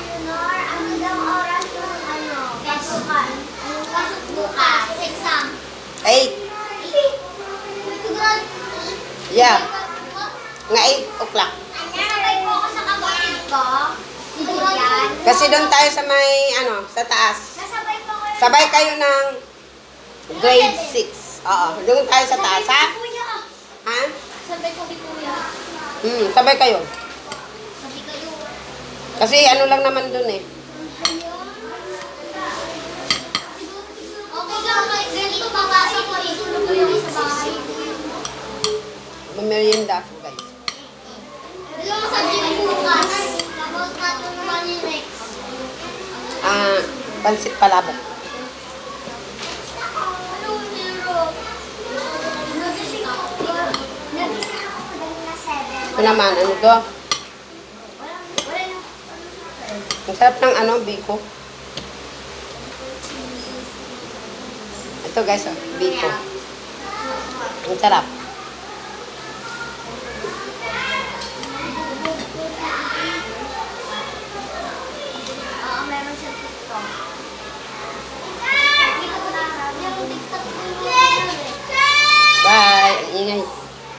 Leonor, ano daw oras ng ano? Kasukan. Ano kasuk bukas? Exam. Eight. Eight. Yeah. Nga 8 o'clock. Sabay sa kapatid ko. Kasi doon tayo sa may, ano, sa taas. Nasabay po kayo. Sabay kayo ng grade 6. Oo, doon tayo sa taas, ha? Sabay po ni kuya. Ha? Sabay po hmm, sabay kayo. Kasi ano lang naman doon eh. Sa. Mamerienda ako, guys. Dalawang subject bukas. Tapos natutunan ni Rex. Ah, pansit palabok. Ano. Ito naman, ano to? Ang sarap ng ano, biko. Ito guys, oh, biko. Ang sarap.